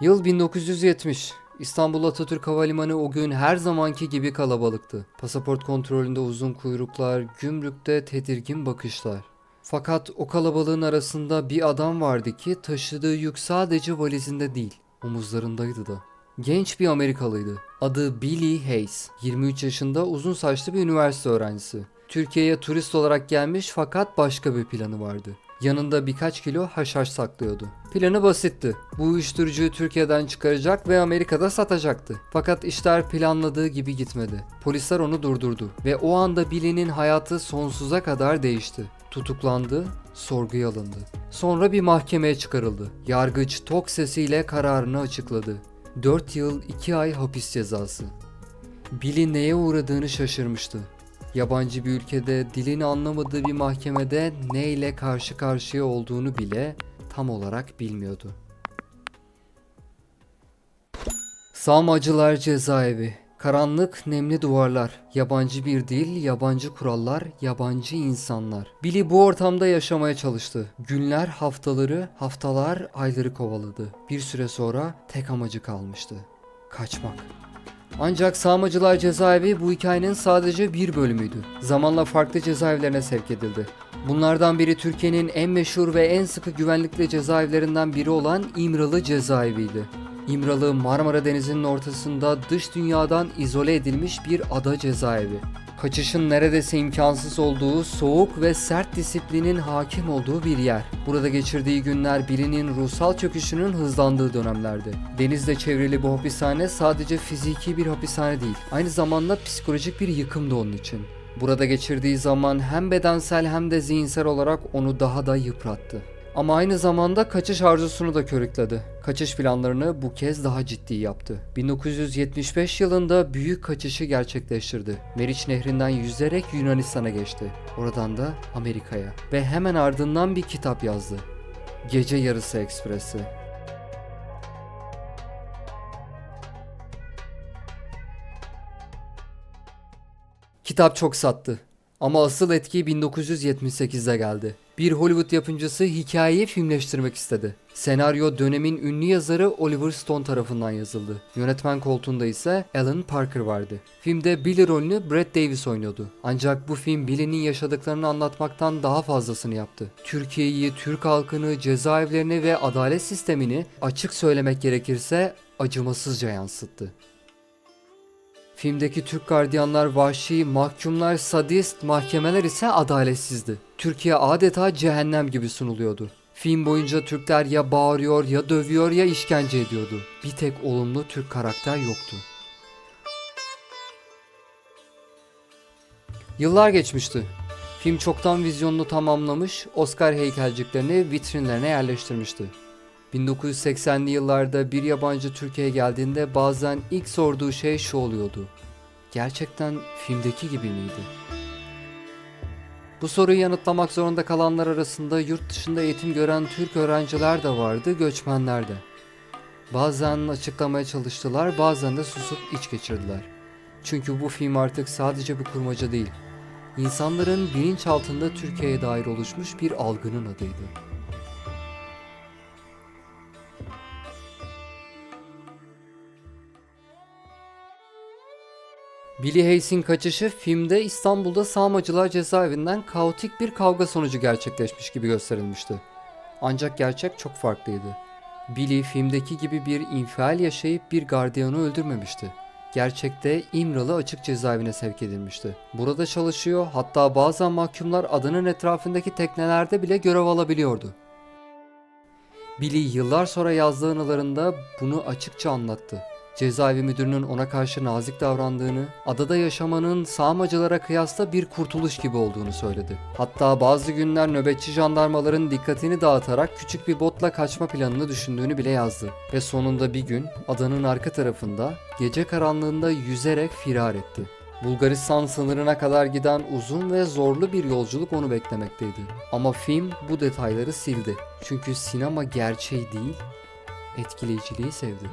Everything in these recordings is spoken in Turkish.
Yıl 1970. İstanbul Atatürk Havalimanı o gün her zamanki gibi kalabalıktı. Pasaport kontrolünde uzun kuyruklar, gümrükte tedirgin bakışlar. Fakat o kalabalığın arasında bir adam vardı ki taşıdığı yük sadece valizinde değil, omuzlarındaydı da. Genç bir Amerikalıydı. Adı Billy Hayes. 23 yaşında uzun saçlı bir üniversite öğrencisi. Türkiye'ye turist olarak gelmiş fakat başka bir planı vardı. Yanında birkaç kilo haşhaş saklıyordu. Planı basitti. Bu uyuşturucuyu Türkiye'den çıkaracak ve Amerika'da satacaktı. Fakat işler planladığı gibi gitmedi. Polisler onu durdurdu ve o anda Billy'nin hayatı sonsuza kadar değişti. Tutuklandı, sorguya alındı. Sonra bir mahkemeye çıkarıldı. Yargıç tok sesiyle kararını açıkladı. 4 yıl 2 ay hapis cezası. Billy neye uğradığını şaşırmıştı. Yabancı bir ülkede dilini anlamadığı bir mahkemede ne ile karşı karşıya olduğunu bile tam olarak bilmiyordu. Sağmacılar cezaevi. Karanlık, nemli duvarlar, yabancı bir dil, yabancı kurallar, yabancı insanlar. Billy bu ortamda yaşamaya çalıştı. Günler, haftaları, haftalar, ayları kovaladı. Bir süre sonra tek amacı kalmıştı. Kaçmak. Ancak Sağmacılar Cezaevi bu hikayenin sadece bir bölümüydü. Zamanla farklı cezaevlerine sevk edildi. Bunlardan biri Türkiye'nin en meşhur ve en sıkı güvenlikli cezaevlerinden biri olan İmralı Cezaeviydi. İmralı Marmara Denizi'nin ortasında dış dünyadan izole edilmiş bir ada cezaevi. Kaçışın neredeyse imkansız olduğu, soğuk ve sert disiplinin hakim olduğu bir yer. Burada geçirdiği günler birinin ruhsal çöküşünün hızlandığı dönemlerdi. Denizle çevrili bu hapishane sadece fiziki bir hapishane değil, aynı zamanda psikolojik bir yıkımdı onun için. Burada geçirdiği zaman hem bedensel hem de zihinsel olarak onu daha da yıprattı. Ama aynı zamanda kaçış arzusunu da körükledi. Kaçış planlarını bu kez daha ciddi yaptı. 1975 yılında büyük kaçışı gerçekleştirdi. Meriç Nehri'nden yüzerek Yunanistan'a geçti. Oradan da Amerika'ya. Ve hemen ardından bir kitap yazdı. Gece Yarısı Ekspresi. Kitap çok sattı. Ama asıl etki 1978'de geldi. Bir Hollywood yapımcısı hikayeyi filmleştirmek istedi. Senaryo dönemin ünlü yazarı Oliver Stone tarafından yazıldı. Yönetmen koltuğunda ise Alan Parker vardı. Filmde Billy rolünü Brad Davis oynuyordu. Ancak bu film Billy'nin yaşadıklarını anlatmaktan daha fazlasını yaptı. Türkiye'yi, Türk halkını, cezaevlerini ve adalet sistemini açık söylemek gerekirse acımasızca yansıttı. Filmdeki Türk gardiyanlar vahşi, mahkumlar sadist, mahkemeler ise adaletsizdi. Türkiye adeta cehennem gibi sunuluyordu. Film boyunca Türkler ya bağırıyor ya dövüyor ya işkence ediyordu. Bir tek olumlu Türk karakter yoktu. Yıllar geçmişti. Film çoktan vizyonunu tamamlamış, Oscar heykelciklerini vitrinlerine yerleştirmişti. 1980'li yıllarda bir yabancı Türkiye'ye geldiğinde bazen ilk sorduğu şey şu oluyordu. Gerçekten filmdeki gibi miydi? Bu soruyu yanıtlamak zorunda kalanlar arasında yurt dışında eğitim gören Türk öğrenciler de vardı, göçmenler de. Bazen açıklamaya çalıştılar, bazen de susup iç geçirdiler. Çünkü bu film artık sadece bir kurmaca değil. İnsanların bilinçaltında Türkiye'ye dair oluşmuş bir algının adıydı. Billy Hayes'in kaçışı filmde İstanbul'da Sağmacılar cezaevinden kaotik bir kavga sonucu gerçekleşmiş gibi gösterilmişti. Ancak gerçek çok farklıydı. Billy filmdeki gibi bir infial yaşayıp bir gardiyanı öldürmemişti. Gerçekte İmralı açık cezaevine sevk edilmişti. Burada çalışıyor hatta bazen mahkumlar adanın etrafındaki teknelerde bile görev alabiliyordu. Billy yıllar sonra yazdığı anılarında bunu açıkça anlattı. Cezaevi müdürünün ona karşı nazik davrandığını, adada yaşamanın sağmacılara kıyasla bir kurtuluş gibi olduğunu söyledi. Hatta bazı günler nöbetçi jandarmaların dikkatini dağıtarak küçük bir botla kaçma planını düşündüğünü bile yazdı. Ve sonunda bir gün adanın arka tarafında gece karanlığında yüzerek firar etti. Bulgaristan sınırına kadar giden uzun ve zorlu bir yolculuk onu beklemekteydi. Ama film bu detayları sildi. Çünkü sinema gerçeği değil, etkileyiciliği sevdi.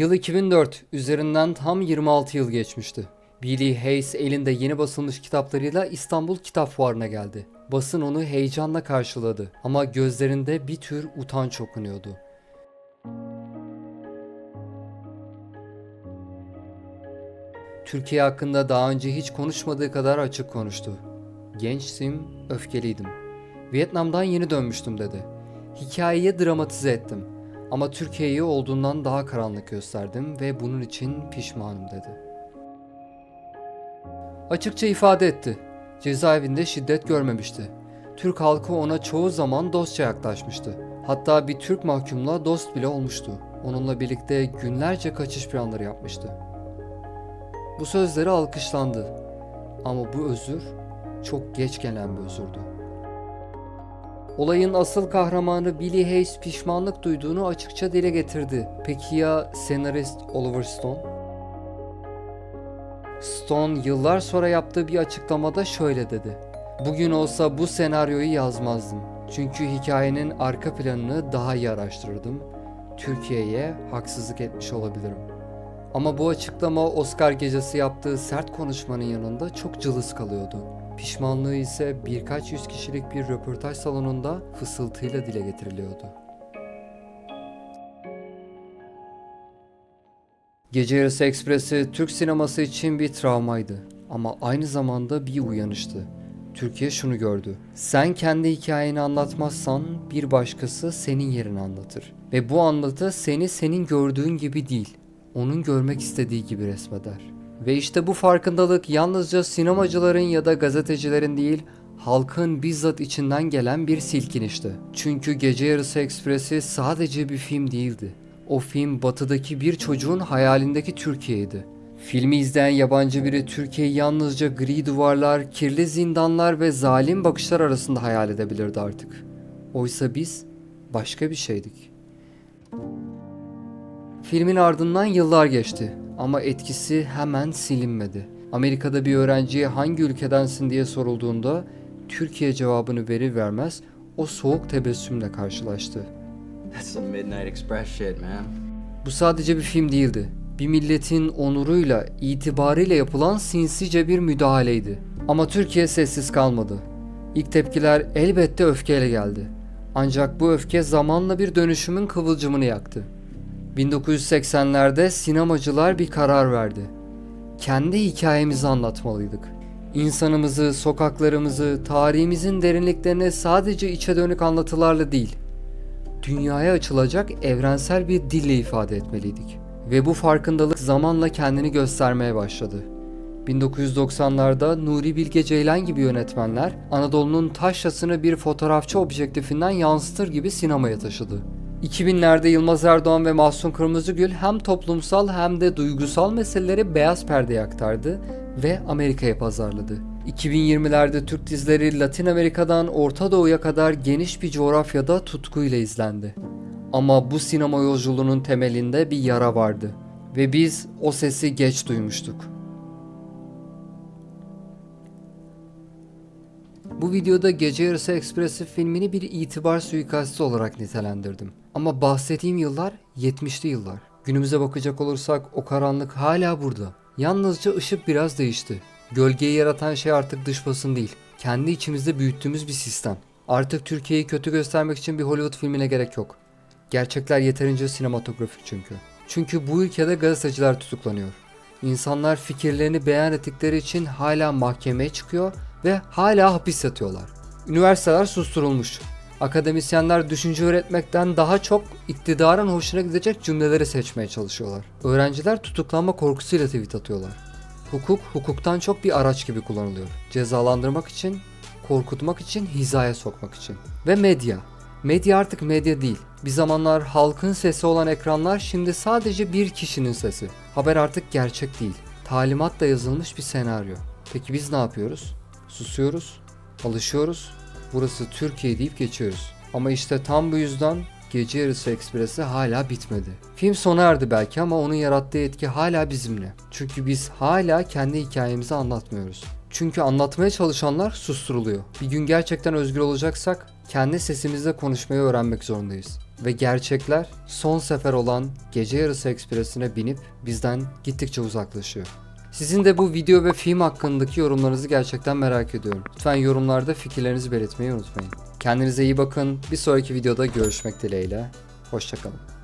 Yıl 2004 üzerinden tam 26 yıl geçmişti. Billy Hayes elinde yeni basılmış kitaplarıyla İstanbul Kitap Fuarı'na geldi. Basın onu heyecanla karşıladı ama gözlerinde bir tür utanç okunuyordu. Türkiye hakkında daha önce hiç konuşmadığı kadar açık konuştu. Gençtim, öfkeliydim. Vietnam'dan yeni dönmüştüm dedi. Hikayeyi dramatize ettim. Ama Türkiye'yi olduğundan daha karanlık gösterdim ve bunun için pişmanım dedi. Açıkça ifade etti. Cezaevinde şiddet görmemişti. Türk halkı ona çoğu zaman dostça yaklaşmıştı. Hatta bir Türk mahkumla dost bile olmuştu. Onunla birlikte günlerce kaçış planları yapmıştı. Bu sözleri alkışlandı. Ama bu özür çok geç gelen bir özürdü. Olayın asıl kahramanı Billy Hayes pişmanlık duyduğunu açıkça dile getirdi. Peki ya senarist Oliver Stone? Stone yıllar sonra yaptığı bir açıklamada şöyle dedi. Bugün olsa bu senaryoyu yazmazdım. Çünkü hikayenin arka planını daha iyi araştırırdım. Türkiye'ye haksızlık etmiş olabilirim. Ama bu açıklama Oscar gecesi yaptığı sert konuşmanın yanında çok cılız kalıyordu. Pişmanlığı ise birkaç yüz kişilik bir röportaj salonunda fısıltıyla dile getiriliyordu. Gece Yarısı Ekspresi Türk sineması için bir travmaydı ama aynı zamanda bir uyanıştı. Türkiye şunu gördü. Sen kendi hikayeni anlatmazsan bir başkası senin yerini anlatır. Ve bu anlatı seni senin gördüğün gibi değil, onun görmek istediği gibi resmeder. Ve işte bu farkındalık yalnızca sinemacıların ya da gazetecilerin değil, halkın bizzat içinden gelen bir silkinişti. Çünkü Gece Yarısı Ekspresi sadece bir film değildi. O film batıdaki bir çocuğun hayalindeki Türkiye'ydi. Filmi izleyen yabancı biri Türkiye'yi yalnızca gri duvarlar, kirli zindanlar ve zalim bakışlar arasında hayal edebilirdi artık. Oysa biz başka bir şeydik. Filmin ardından yıllar geçti ama etkisi hemen silinmedi. Amerika'da bir öğrenciye hangi ülkedensin diye sorulduğunda Türkiye cevabını verir vermez o soğuk tebessümle karşılaştı. Shit, man. Bu sadece bir film değildi. Bir milletin onuruyla, itibarıyla yapılan sinsice bir müdahaleydi. Ama Türkiye sessiz kalmadı. İlk tepkiler elbette öfkeyle geldi. Ancak bu öfke zamanla bir dönüşümün kıvılcımını yaktı. 1980'lerde sinemacılar bir karar verdi. Kendi hikayemizi anlatmalıydık. İnsanımızı, sokaklarımızı, tarihimizin derinliklerini sadece içe dönük anlatılarla değil, dünyaya açılacak evrensel bir dille ifade etmeliydik. Ve bu farkındalık zamanla kendini göstermeye başladı. 1990'larda Nuri Bilge Ceylan gibi yönetmenler Anadolu'nun taşrasını bir fotoğrafçı objektifinden yansıtır gibi sinemaya taşıdı. 2000'lerde Yılmaz Erdoğan ve Mahsun Kırmızıgül hem toplumsal hem de duygusal meseleleri beyaz perdeye aktardı ve Amerika'ya pazarladı. 2020'lerde Türk dizileri Latin Amerika'dan Orta Doğu'ya kadar geniş bir coğrafyada tutkuyla izlendi. Ama bu sinema yolculuğunun temelinde bir yara vardı ve biz o sesi geç duymuştuk. Bu videoda Gece Yarısı Ekspresi filmini bir itibar suikastı olarak nitelendirdim. Ama bahsettiğim yıllar 70'li yıllar. Günümüze bakacak olursak o karanlık hala burada. Yalnızca ışık biraz değişti. Gölgeyi yaratan şey artık dış basın değil. Kendi içimizde büyüttüğümüz bir sistem. Artık Türkiye'yi kötü göstermek için bir Hollywood filmine gerek yok. Gerçekler yeterince sinematografik çünkü. Çünkü bu ülkede gazeteciler tutuklanıyor. İnsanlar fikirlerini beyan ettikleri için hala mahkemeye çıkıyor ve hala hapis yatıyorlar. Üniversiteler susturulmuş. Akademisyenler düşünce öğretmekten daha çok iktidarın hoşuna gidecek cümleleri seçmeye çalışıyorlar. Öğrenciler tutuklanma korkusuyla tweet atıyorlar. Hukuk, hukuktan çok bir araç gibi kullanılıyor. Cezalandırmak için, korkutmak için, hizaya sokmak için. Ve medya. Medya artık medya değil. Bir zamanlar halkın sesi olan ekranlar şimdi sadece bir kişinin sesi. Haber artık gerçek değil. Talimatla yazılmış bir senaryo. Peki biz ne yapıyoruz? Susuyoruz, alışıyoruz. Burası Türkiye deyip geçiyoruz. Ama işte tam bu yüzden Gece Yarısı Ekspresi hala bitmedi. Film sona erdi belki ama onun yarattığı etki hala bizimle. Çünkü biz hala kendi hikayemizi anlatmıyoruz. Çünkü anlatmaya çalışanlar susturuluyor. Bir gün gerçekten özgür olacaksak kendi sesimizle konuşmayı öğrenmek zorundayız. Ve gerçekler son sefer olan Gece Yarısı Ekspresi'ne binip bizden gittikçe uzaklaşıyor. Sizin de bu video ve film hakkındaki yorumlarınızı gerçekten merak ediyorum. Lütfen yorumlarda fikirlerinizi belirtmeyi unutmayın. Kendinize iyi bakın. Bir sonraki videoda görüşmek dileğiyle. Hoşçakalın.